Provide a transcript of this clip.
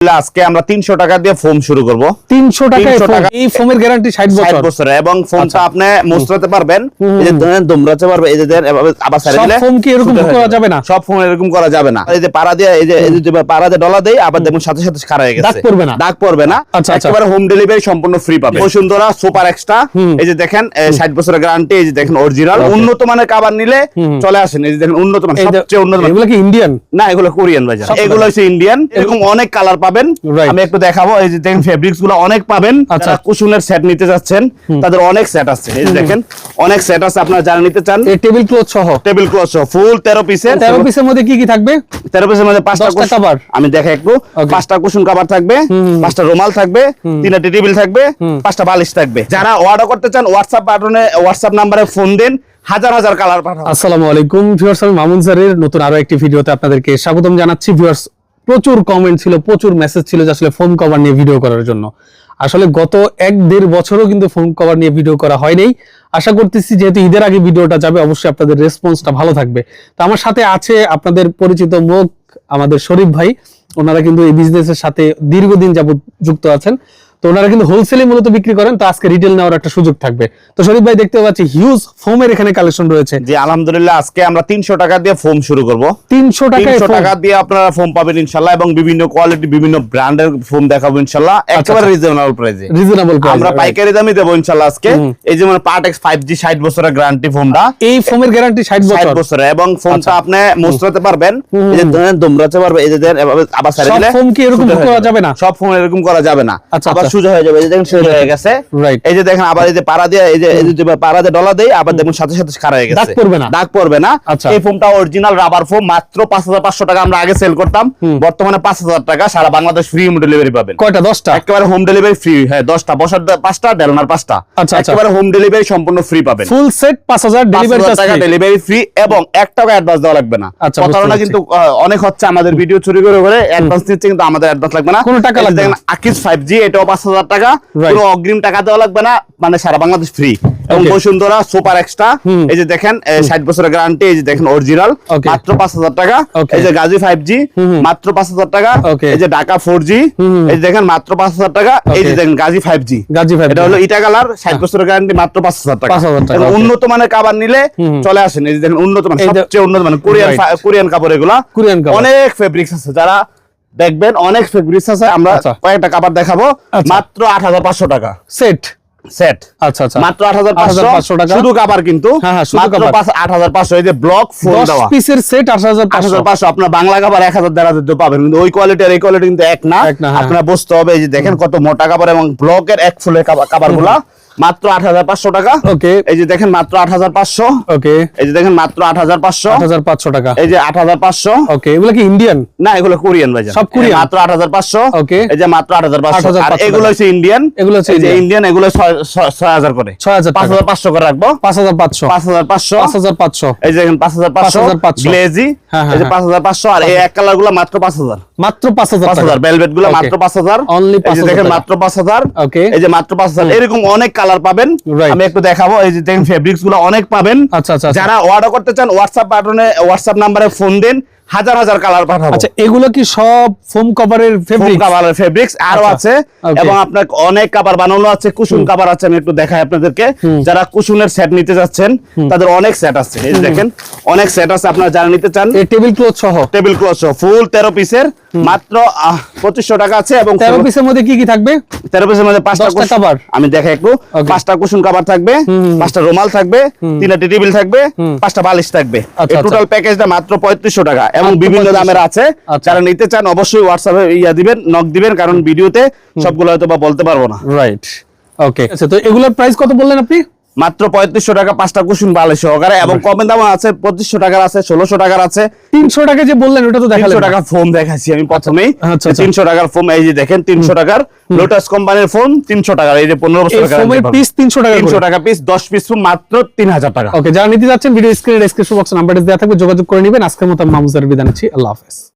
আজকে আমরা তিনশো টাকা দিয়ে ফোম শুরু করব। তিনশো টাকায় 300 ফোন। টাকা। এই ফোমের গ্যারান্টি ষাট বছর। এবং ফোনটা আচ্ছা। আপনি মুছতে পারবেন। পারবে এই যে আবার সব দিলে ফোম কি এরকম করা যাবে না? সব এরকম করা যাবে না। এই যে পাড়া দিয়ে এই যে পাড়া দিয়ে ডলা দেই আবার দেখুন সাথে সাথে হয়ে গেছে। দাগ পড়বে না? দাগ পড়বে না। আচ্ছা, আচ্ছা। একেবারে হোম ডেলিভারি সম্পূর্ণ ফ্রি পাবে। বসুন্ধরা সুপার এক্সট্রা এই যে দেখেন ষাট বছরের গ্যারান্টি এই যে দেখেন অরিজিনাল উন্নত মানের কাবার নিলে চলে আসেন। এই যে দেখেন উন্নত মান এই সবচেয়ে উন্নত এগুলো কি ইন্ডিয়ান না এগুলো কোরিয়ান ভাই এগুলো হচ্ছে ইন্ডিয়ান এরকম অনেক কালার পাবেন। আমি একটু দেখাবো এই যে দেখেন ফেব্রিক্সগুলো অনেক পাবেন। আচ্ছা। কুশনের সেট নিতে যাচ্ছেন তাদের অনেক সেট আছে। এই দেখেন অনেক সেট আছে আপনারা যারা নিতে চান। এই টেবিল ক্লথ সহ? টেবিল ক্লথ সহ ফুল তেরো পিসের তেরো পিসের মধ্যে কি কি থাকবে? তেরো পিসের মধ্যে পাঁচটা cover? আমি দেখে একটু। পাঁচটা কুশন কাভার থাকবে পাঁচটা রুমাল থাকবে তিনটা টেবিল থাকবে পাঁচটা বালিশ থাকবে। যারা অর্ডার করতে চান হোয়াটসঅ্যাপ বাটনে হোয়াটসঅ্যাপ নাম্বারে ফোন দেন হাজার হাজার কালার পাঠাও আসসালামু আলাইকুম ভিউয়ার্স আমি মামুন স্যারের নতুন আরও একটি ভিডিওতে আপনাদেরকে স্বাগতম জানাচ্ছি। ভিউয়ার্স প্রচুর কমেন্ট ছিল, প্রচুর মেসেজ ছিল যে আসলে ফোন কভার নিয়ে ভিডিও করার জন্য। আসলে গত এক দেড় বছরও কিন্তু ফোন কভার নিয়ে ভিডিও করা হয়নি। আশা করতেছি যেহেতু ঈদের আগে ভিডিওটা যাবে, অবশ্যই আপনাদের রেসপন্সটা ভালো থাকবে। তো আমার সাথে আছে আপনাদের পরিচিত মুখ, আমাদের শরীফ ভাই। ওনারা কিন্তু এই বিজনেসের সাথে দীর্ঘদিন যাবত যুক্ত আছেন। তো ওনারা কিন্তু হোলসেলে মূলত বিক্রি করেন তো আজকে রিটেল নেওয়ার একটা সুযোগ থাকবে। তো শরীফ ভাই দেখতে পাচ্ছি হিউজ ফোমের এখানে কালেকশন রয়েছে। জি আলহামদুলিল্লাহ আজকে আমরা তিনশো টাকা দিয়ে ফোম শুরু করব। তিনশো তিনশো টাকা দিয়ে আপনারা ফোম পাবেন ইনশাল্লাহ এবং বিভিন্ন কোয়ালিটি বিভিন্ন ব্র্যান্ডের ফোম দেখাবো ইনশাল্লাহ। একেবারে আচ্ছা। রিজনেবল প্রাইসে রিজনেবল আমরা পাইকারি দামই দেবো ইনশাল্লাহ আজকে। এই যেমন পার্ট এক্স ফাইভ জি ষাট বছরের গ্যারান্টি ফোমটা এই ফোমের গ্যারান্টি ষাট বছর। এবং ফোনটা আপনি মুছতে পারবেন। এই যে ধরেন দুমড়াতে পারবে এই যে দেন এভাবে আবার সব দিলে ফোম কি এরকম করা যাবে। না? সব ফোন এরকম করা যাবে না। আচ্ছা, আচ্ছা। সোজা হয়ে যাবে এই যে দেখেন সোজা হয়ে গেছে। Right. এই যে দেখেন আবার এই যে পাড়া দিয়ে এই যে এই যে পাড়া দিয়ে ডলা দেই আবার দেখুন সাথে সাথে খাড়া হয়ে গেছে। দাগ পড়বে না? দাগ পড়বে না। আচ্ছা। এই ফোনটা অরিজিনাল রাবার ফোম মাত্র পাঁচ হাজার পাঁচশো টাকা আমরা আগে সেল করতাম। বর্তমানে পাঁচ হাজার টাকা সারা বাংলাদেশ ফ্রি হোম ডেলিভারি পাবেন। কয়টা? দশটা? একেবারে হোম ডেলিভারি ফ্রি হ্যাঁ দশটা। বসার দা- পাঁচটা ডেলনার পাঁচটা। আচ্ছা, আচ্ছা। একেবারে হোম ডেলিভারি সম্পূর্ণ ফ্রি পাবেন। ফুল সেট পাঁচ হাজার ডেলিভারি 5,000 টাকা ডেলিভারি ফ্রি এবং এক টাকা অ্যাডভান্স দেওয়া লাগবে না। আচ্ছা, প্রতারণা কিন্তু অনেক হচ্ছে আমাদের ভিডিও চুরি করে করে অ্যাডভান্স নিচ্ছে কিন্তু আমাদের অ্যাডভান্স লাগবে না। কোনো টাকা লাগবে না। আকিস 5G এটাও 5000 টাকা কোনো অগ্রিম টাকা দেওয়া লাগবে না মানে সারা বাংলাদেশ ফ্রি এবং বসুন্ধরা সুপার এক্সট্রা এই যে দেখেন 60 বছরের গ্যারান্টি এই যে দেখেন অরিজিনাল. মাত্র 5000 টাকা। এই যে গাজী 5G মাত্র 5000 টাকা। এই যে ঢাকা 4G এই যে দেখেন মাত্র 5000 টাকা। এই যে. দেখেন গাজী 5G গাজী 5G এটা হলো ইটা কালার 60 বছরের গ্যারান্টি মাত্র 5000 টাকা। 5,000 টাকা, এবং উন্নত মানের কাবার নিলে চলে আসেন। এই যে দেখেন উন্নত মান যে- সবচেয়ে উন্নত মান কোরিয়ান কোরিয়ান কাপড় এগুলা কোরিয়ান অনেক ফেব্রিক্স আছে যারা দেখবেন অনেক ফেব্রিক্স আছে আমরা আচ্ছা। কয়েকটা কাপড় দেখাবো। আচ্ছা। মাত্র আট হাজার পাঁচশো টাকা। সেট সেট আচ্ছা আচ্ছা। মাত্র আট হাজার 8,500 টাকা। শুধু কাবার কিন্তু। হ্যাঁ, হ্যাঁ, মাত্র এই যে ব্লক পিসের সেট আপনার বাংলা পাবেন। কিন্তু ওই কোয়ালিটি আর এই কোয়ালিটি কিন্তু এক না। হ্যাঁ। বুঝতে হবে এই যে দেখেন কত মোটা কাবার এবং ব্লকের এক ফুলের কাবারগুলা। মাত্র আট হাজার পাঁচশো টাকা ওকে এই যে দেখেন মাত্র আট হাজার পাঁচশো ওকে এই যে দেখেন মাত্র আট হাজার পাঁচশো আট হাজার পাঁচশো টাকা এই যে আট হাজার পাঁচশো ওকে এগুলো কি ইন্ডিয়ান না এগুলো কোরিয়ান ভাই সব কোরিয়ান? মাত্র আট হাজার পাঁচশো Okay. এই যে মাত্র আট হাজার পাঁচশো আর এগুলো হচ্ছে ইন্ডিয়ান এগুলো হচ্ছে ইন্ডিয়ান এগুলো ছয় ছয়- ছয় হাজার করে 6,000 পাঁচ হাজার পাঁচশো করে রাখব পাঁচ হাজার পাঁচশো পাঁচ হাজার পাঁচশো পাঁচ হাজার পাঁচশো এই যে দেখেন পাঁচ হাজার পাঁচশো 5,500 গ্লেজি হ্যাঁ, হ্যাঁ, এই যে হ্যাঁ। পাঁচ হাজার পাঁচশো আর এই এক কালারগুলো মাত্র পাঁচ হাজার মাত্র পাঁচ হাজার পাঁচ হাজার ভেলভেটগুলো মাত্র পাঁচ হাজার অনলি এই যে 5,000 দেখেন মাত্র পাঁচ হাজার Okay. এই যে মাত্র পাঁচ হাজার এরকম অনেক কালার পাবেন। আমি একটু দেখাবো এই যে দেখেন ফেব্রিক্সগুলো অনেক পাবেন। আচ্ছা, আচ্ছা, আচ্ছা। যারা অর্ডার করতে চান হোয়াটসঅ্যাপ বাটনে হোয়াটসঅ্যাপ নাম্বারে ফোন দেন হাজার হাজার কালার পাঠাবো। আচ্ছা এগুলো কি সব ফোম কভারের ফোম ফেব্রিক কাভারের ফেব্রিক্স আরও আচ্ছা, আছে এবং আপনার অনেক কাভার বানানো আছে কুসুম কাভার আছে আমি একটু দেখাই আপনাদেরকে। যারা কুসুনের সেট নিতে যাচ্ছেন তাদের অনেক সেট আছে এই দেখেন অনেক সেট আছে আপনারা যারা নিতে চান। এই টেবিল ক্লথ সহ? টেবিল ক্লথ সহ ফুল তেরো পিসের মাত্র পঁচিশশো টাকা আছে এবং তেরো পিসের মধ্যে কি কি থাকবে? তেরো পিসের মধ্যে পাঁচটা cover? আমি দেখাই একটু। পাঁচটা কুশন কাভার থাকবে পাঁচটা রুমাল থাকবে তিনটা টেবিল থাকবে পাঁচটা বালিশ থাকবে। আচ্ছা, আচ্ছা। টোটাল প্যাকেজটা মাত্র পঁয়ত্রিশশো টাকা এবং বিভিন্ন দামের আছে। আচ্ছা। যারা নিতে চান অবশ্যই হোয়াটসঅ্যাপে ইয়া দিবেন নক দিবেন কারণ ভিডিওতে সবগুলো হয়তো বা বলতে পারব না। রাইট ওকে আচ্ছা তো এগুলোর প্রাইস কত বললেন আপনি? মাত্র পঁয়ত্রিশশো টাকা পাঁচটা কুসুম বালিশ সহকারে এবং কমের দাম আছে পঁচিশশো টাকার আছে ষোলোশো টাকার আছে। তিনশো টাকা যে বললেন ওটা তো দেখালেন তিনশো না। টাকা ফোন দেখাচ্ছি আমি প্রথমেই। আচ্ছা, আচ্ছা। তিনশো টাকার ফোন এই যে দেখেন তিনশো টাকার লোটাস কোম্পানির ফোন তিনশো টাকার এই যে পনেরো বছর পিস তিনশো টাকা তিনশো টাকা পিস দশ পিস ফোন মাত্র তিন হাজার টাকা। ওকে যারা নিতে যাচ্ছেন ভিডিও স্ক্রিনে ডেসক্রিপশন বক্সে নাম্বারটা দেওয়া থাকবে যোগাযোগ করে নেবেন। আজকের মতো মামুজার বিদায় নিচ্ছি। আল্লাহ হাফেজ।